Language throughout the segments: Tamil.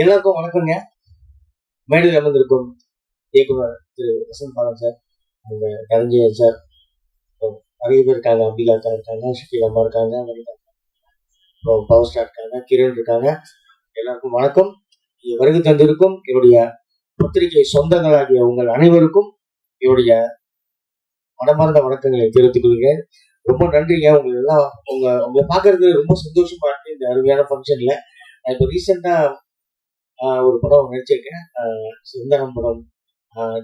எல்லாருக்கும் வணக்கங்க மேடையில் அமர்ந்திருக்கும் இயக்குனர் திரு வசந்த் பாலன் சார் அவங்க கலைஞர் சார் நிறைய பேர் இருக்காங்க. அபிலா அக்கா இருக்காங்க ஷக்கீல் அம்மா இருக்காங்க அப்புறம் பவர் ஸ்டார் இருக்காங்க கிரண் இருக்காங்க. எல்லாருக்கும் வணக்கம். இங்க வருகை தந்திருக்கும் என்னுடைய பத்திரிகை சொந்தங்களாகிய உங்கள் அனைவருக்கும் என்னுடைய மனமார்ந்த வணக்கங்களை தெரிவித்துக் கொள்கிறேன். ரொம்ப நன்றிங்க. உங்களை எல்லாம் உங்க உங்களை பாக்குறது ரொம்ப சந்தோஷமா இருக்கு. இந்த அருமையான ஃபங்க்ஷன்ல நான் இப்போ ரீசெண்டா ஒரு படம் நடிச்சிருக்கேன். ஆஹ் சுந்தரம் படம்.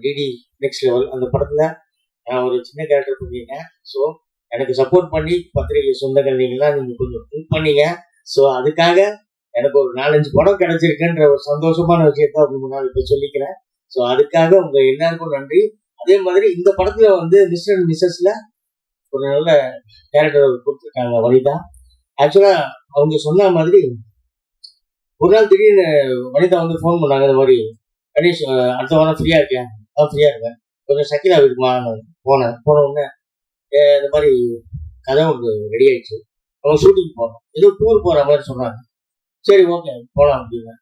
டிடி நெக்ஸ்ட் லெவல் அந்த படத்தில் நான் ஒரு சின்ன கேரக்டர் பண்ணியிருக்கேன். ஸோ எனக்கு சப்போர்ட் பண்ணி பத்திரிகை சொந்தங்கள் நீங்களாம் நீங்கள் கொஞ்சம் ஹெல்ப் பண்ணீங்க. ஸோ அதுக்காக எனக்கு ஒரு நாலஞ்சு படம் கிடைச்சிருக்குன்ற ஒரு சந்தோஷமான விஷயத்த உங்க முன்னாடி இப்போ சொல்லிக்கிறேன். ஸோ அதுக்காக உங்க எல்லாருக்கும் நன்றி. அதே மாதிரி இந்த படத்துல வந்து மிஸ்டர் அண்ட் மிஸ்ஸஸ்ல ஒரு நல்ல கேரக்டர் கொடுத்துருக்காங்க வனிதா. ஆக்சுவலா அவங்க சொன்ன மாதிரி ஒரு நாள் திடீர்னு வனிதா வந்து ஃபோன் பண்ணாங்க இந்த மாதிரி கணேஷ் அடுத்த வாரம் ஃப்ரீயா இருக்கேன். அதான் ஃப்ரீயா இருக்கேன். கொஞ்சம் சக்கிலா வீட்டுமா போனேன். போன உடனே இந்த மாதிரி கதை உங்களுக்கு ரெடி ஆயிடுச்சு. அவங்க ஷூட்டிங் போனோம் ஏதோ டூர் போற மாதிரி சொன்னாங்க. சரி ஓகே போலாம் அப்படின்னு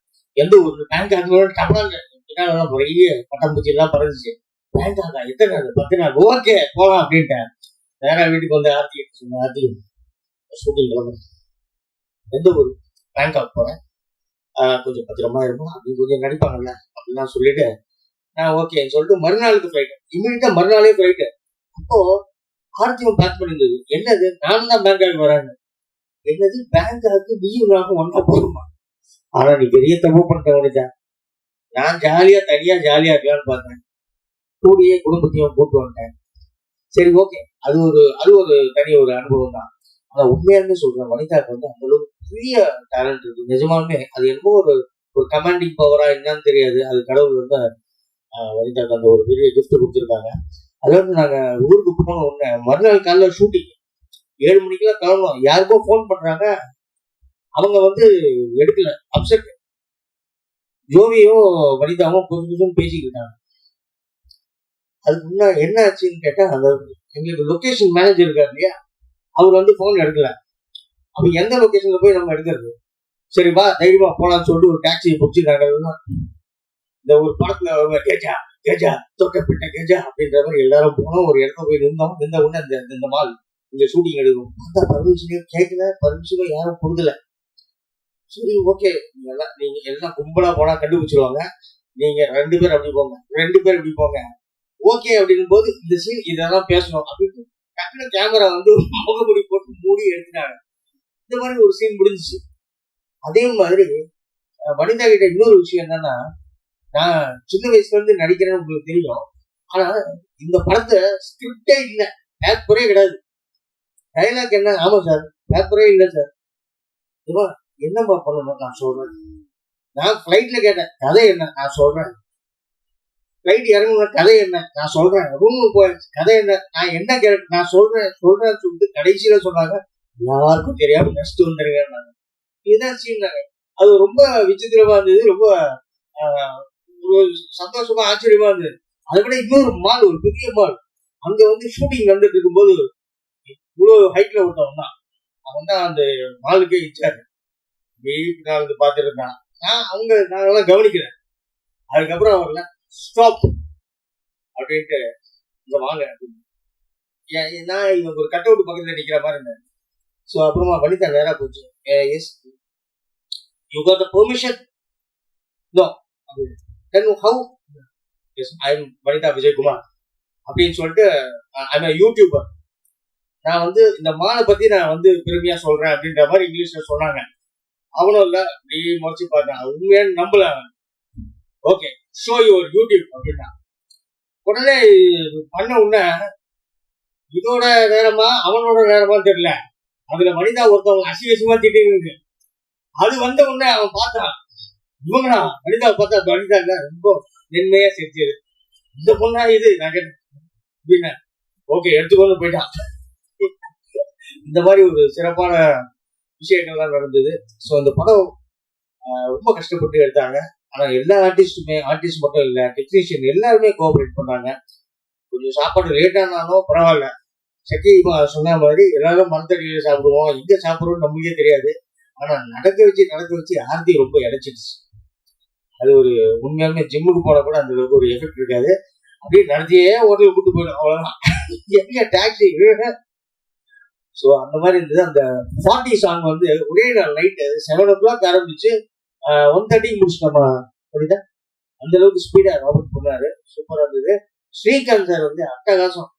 எந்த ஊர் பேங்காக் டபுளாங்க பின்னால பெரிய பட்டாம்பூச்சி எல்லாம் பறந்துச்சு. பேங்காக்கா எத்தனை நாள்? பத்து நாள். ஓகே போகலாம் அப்படின்ட்டேன். நேராக வீட்டுக்கு வந்து ஆர்த்தி கிட்ட சொன்னேன். ஆர்த்தி ஷூட்டிங் கிளம்புறேன். எந்த ஊர்? பேங்காக் போறேன். கொஞ்சம் பத்திரமா இருக்கும் அப்படின்னு கொஞ்சம் நடிப்பாங்கல்ல அப்படிலாம் சொல்லிட்டு நான் ஓகேன்னு சொல்லிட்டு மறுநாளுக்கு ஃப்ளைட்டு இமீடியட்டா மறுநாளே ஃப்ளைட்டு அப்போ ஆர்த்தியம் பேக் பண்ணியிருந்தது. என்னது? நானும் தான் பேங்காக் வரேன். என்னது? பேங்காக்கு நீயும் நானும் ஒன்றா போகுமா ஆனா நீ பெரிய தப்பு பண்ணிட்ட நான் ஜாலியா தனியா ஜாலியா இருக்கலாம்னு பார்த்தேன். கூடியே குடும்பத்தையும் கூட்டு வந்துட்டேன். சரி ஓகே அது ஒரு அது ஒரு தனி ஒரு அனுபவம் தான். ஆனா உண்மையாலுமே சொல்றேன் வனிதாக்கு வந்து அந்த அளவுக்கு பெரிய டேலண்ட் இருக்கு. நிஜமாலுமே அது என்னமோ ஒரு ஒரு கமாண்டிங் பவரா என்னன்னு தெரியாது. அது கடவுள் வந்து ஆஹ், வனிதாக்கு அந்த ஒரு பெரிய கிஃப்ட் கொடுத்துருக்காங்க. அதாவது நாங்க ஊருக்கு போன உடனே. மறுநாள் காலைல ஷூட்டிங் ஏழு மணிக்கெல்லாம் கிளம்பணும் யாருக்கோ ஃபோன் பண்றாங்க. அவங்க வந்து எடுக்கல. அப்செட் ஜோவியும் வனிதாவும் புதுசு புதுசுன்னு பேசிக்கிட்டாங்க அதுக்கு முன்னாடி என்ன ஆச்சுன்னு கேட்டா அந்த எங்களுக்கு லொகேஷன் மேனேஜர் இருக்காரு இல்லையா? அவர் வந்து ஃபோன் எடுக்கல. அப்ப எந்த லொகேஷன்ல போய் நம்ம எடுக்கிறது? சரி வா தைரியமா போலாம்னு சொல்லிட்டு ஒரு டாக்ஸியை பிடிச்சிருக்காங்க இந்த ஒரு படத்துல கேஜா கேஜா தொட்டப்பிட்ட கேஜா அப்படின்ற மாதிரி எல்லாரும் போனோம். ஒரு இடத்துல போய் நின்றோம். நின்ற உடனே அந்த இந்த- மால் இந்த ஷூட்டிங் எடுக்கணும் அந்த பர்மிஷனையும் கேட்கல. பர்மிஷனும் யாரும் கொடுக்கல. சரி ஓகே எல்லாம் நீங்க எல்லாம் கும்பலா போனா கண்டுபிடிச்சிருவாங்க. நீங்க ரெண்டு பேர் அப்படி போங்க. ரெண்டு பேர் இப்படி போங்க. ஓகே அப்படின்னும் போது இந்த சீன் இதெல்லாம் பேசணும். அப்படின்னு டக்குனு கேமரா வந்து முகமுடி போட்டு மூடி எடுத்துட்டாங்க. இந்த மாதிரி ஒரு சீன் முடிஞ்சுச்சு. அதே மாதிரி வனிதா கிட்ட இன்னொரு விஷயம் என்னன்னா நான் சின்ன வயசுல இருந்து நடிக்கிறேன்னு உங்களுக்கு தெரியும். ஆனா இந்த படத்தை ஸ்கிரிப்டே இல்லை. பேப்பரே கிடையாது. டைலாக் என்ன? ஆமா சார் பேப்பரே இல்லை சார் இவா என்னப்பா பண்ணணும் நான் சொல்றேன் நான் ஃப்ளைட்ல கேட்டேன் கதை என்ன? நான் சொல்றேன். ஃப்ளைட் இறங்குன கதை என்ன? நான் சொல்றேன். ரூமுக்கு போய் கதை என்ன? நான் என்ன கேட்டேன்? நான் சொல்றேன் சொல்றேன்னு சொல்லிட்டு கடைசியில சொன்னாங்க யாருக்கும் தெரியாம நெக்ஸ்ட் வந்துருங்க இதுதான் சீன் அது ரொம்ப விசித்திரமா இருந்தது ரொம்ப ஆஹ், ஒரு சந்தோஷமா ஆச்சரியமா இருந்தது. அதை விட இன்னொரு மால் ஒரு பெரிய மால் அங்க வந்து ஷூட்டிங் நடந்துட்டு இருக்கும்போது இவ்வளவு ஹைட்ல ஒருத்தவன் தான் அவன் தான் அந்த மாலுக்கே இச்சாரு வீட்டு நான் வந்து பார்த்துருந்தான் நான் அவங்க நாங்கெல்லாம் கவனிக்கிறேன் அதுக்கப்புறம் அவர்ல ஸ்டாப் அப்படின்ட்டு இங்க வாங்க. அப்படின்னு. ஏன், நான் இவங்க ஒரு கட் அவுட் பக்கத்துல நிக்கிற மாதிரி இருந்தேன். ஸோ அப்புறமா வனிதா நேரா போச்சு. Yes you got the permission no then how yes I am Vanitha Vijayakumar. அப்படின்னு சொல்லிட்டு ஐம் யூடியூபர் நான் வந்து இந்த மாலை பத்தி நான் வந்து பெருமையா சொல்றேன் அப்படின்ற மாதிரி இங்கிலீஷ்ல சொன்னாங்க. அவனும் இல்ல அப்படியே முறைச்சு பார்த்தேன் உண்மையான நம்பல ஓகே ஷோ யுவர் யூடியூப் அப்படின்னா. உடனே பண்ண உடனே இதோட நேரமா அவனோட நேரமா தெரியல. அதுல வனிதா ஒருத்தவங்க அசிங்கசியமா திட்டிருக்கு அது வந்த உடனே அவன் பார்த்தான். இவங்கடா வனிதா பார்த்தா வனிதா இல்ல ரொம்ப மென்மையா செஞ்சது இந்த பொண்ணா இது? நான் கேட்டேன். அப்படின்னா ஓகே எடுத்துக்கொண்டு போயிட்டான். இந்த மாதிரி ஒரு சிறப்பான விஷயங்கள்லாம் நடந்தது. ஸோ அந்த படம் ரொம்ப கஷ்டப்பட்டு எடுத்தாங்க. ஆனா எல்லா ஆர்டிஸ்டுமே ஆர்டிஸ்ட் மட்டும் இல்லை டெக்னீஷியன் எல்லாருமே கோஆபரேட் பண்ணாங்க. கொஞ்சம் சாப்பாடு லேட் ஆனாலும் பரவாயில்ல. சக்தி சொன்ன மாதிரி எல்லாரும் மரத்தடியில சாப்பிடுவோம். எங்க சாப்பிடுவோம் நம்மளுக்கே தெரியாது. ஆனா நடக்க வச்சு நடக்க வச்சு ஆர்த்தி ரொம்ப இடைச்சிடுச்சு. அது ஒரு உண்மையாலுமே ஜிம்முக்கு போனா கூட அந்த அளவுக்கு ஒரு எஃபெக்ட் இருக்காது. அப்படியே நடத்தியே ஹோட்டலுக்கு கூட்டு போயிடும். அவ்வளவுதான். எங்க டாக்ஸி ஸோ அந்த மாதிரி இருந்தது. அந்த ஃபார்ட்டி சாங் வந்து ஒரே நாள் நைட்டு செவன் ஓ கிளாக் ஆரம்பிச்சு ஒன் தேர்ட்டிக்கு முடிச்சிட்டோமா புரியுதா அந்த அளவுக்கு ஸ்பீடா ராபர்ட் பண்ணாரு. சூப்பரா இருந்தது. ஸ்ரீகாந்த் சார் வந்து அட்டகாசம்.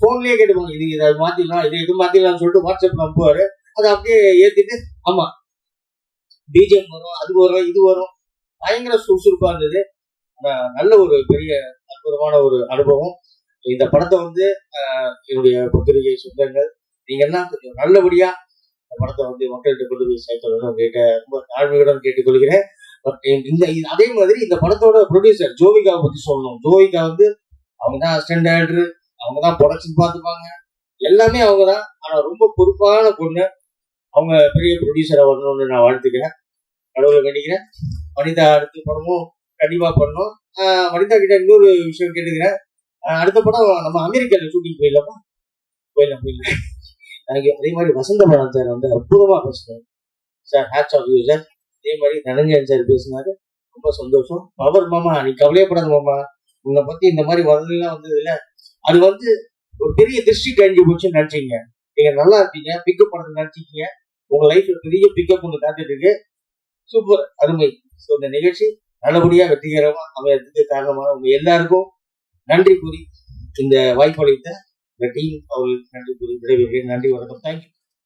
போன்லயே கேட்டுப்பாங்க இது இதை மாத்திடலாம் இது இது மாத்திடலாம்னு சொல்லிட்டு வாட்ஸ்அப் அனுப்புவாரு. அதை அப்படியே ஏத்திட்டு ஆமா பிஜிஎம் வரும் அது வரும் இது வரும். பயங்கர சுறுசுறுப்பா இருந்தது. நல்ல ஒரு பெரிய அற்புதமான ஒரு அனுபவம். இந்த படத்தை வந்து ஆஹ் என்னுடைய பத்திரிகை சொந்தங்கள் நீங்க என்ன கொஞ்சம் நல்லபடியா இந்த படத்தை வந்து மக்கள்கிட்ட கொண்டு போய் சேர்க்கணும்னு கேட்ட ரொம்ப தாழ்மையுடன் கேட்டுக்கொள்கிறேன். பட் இந்த அதே மாதிரி இந்த படத்தோட ப்ரொடியூசர் ஜோவிகாவை பத்தி சொல்லணும். ஜோவிகா வந்து அவங்க தான் அசிஸ்டன்ட் டேரக்டர் அவங்க தான் ப்ரொடக்ஷன் பார்த்துப்பாங்க. எல்லாமே அவங்க தான் ஆனா ரொம்ப பொறுப்பான பொண்ணு. அவங்க பெரிய ப்ரொடியூசரை வரணும்னு நான் வாழ்த்துக்கிறேன். கடவுளை வேண்டிக்கிறேன் வனிதா அடுத்த படமும் கண்டிப்பா பண்ணோம் ஆஹ் வனிதா கிட்ட இன்னொரு விஷயம் கேட்டுக்கிறேன். ஆஹ் அடுத்த படம் நம்ம அமெரிக்கால ஷூட்டிங் போயிடலாமா? போயிடலாம் போயிடலாம். எனக்கு அதே மாதிரி வசந்த படம் சார் வந்து அற்புதமா பேசுனார். Sir hats off you sir அதே மாதிரி தனஞ்சயன் சார் பேசினாரு. ரொம்ப சந்தோஷம். பவர் மாமா நீ கவலையப்படாத மாமா. உன்னை பத்தி இந்த மாதிரி வரலாம் வந்தது இல்ல அது வந்து ஒரு பெரிய திருஷ்டி கழிஞ்சு போச்சுன்னு நினைச்சீங்க நீங்க நல்லா இருக்கீங்க பிக்கப் பண்ணது நினைச்சிக்கீங்க. உங்க லைஃப்ல பெரிய பிக்கப் ஒன்று காத்துட்டு இருக்கு. சூப்பர் அருமை. ஸோ இந்த நிகழ்ச்சி நல்லபடியா வெற்றிகரமா அமையறதுக்கு காரணமான உங்க எல்லாருக்கும் நன்றி கூறி இந்த வாய்ப்பு அளித்த இந்த டீம் அவர்களுக்கு நன்றி கூறி விடைபெறுகிறேன். நன்றி வணக்கம். தேங்க்யூ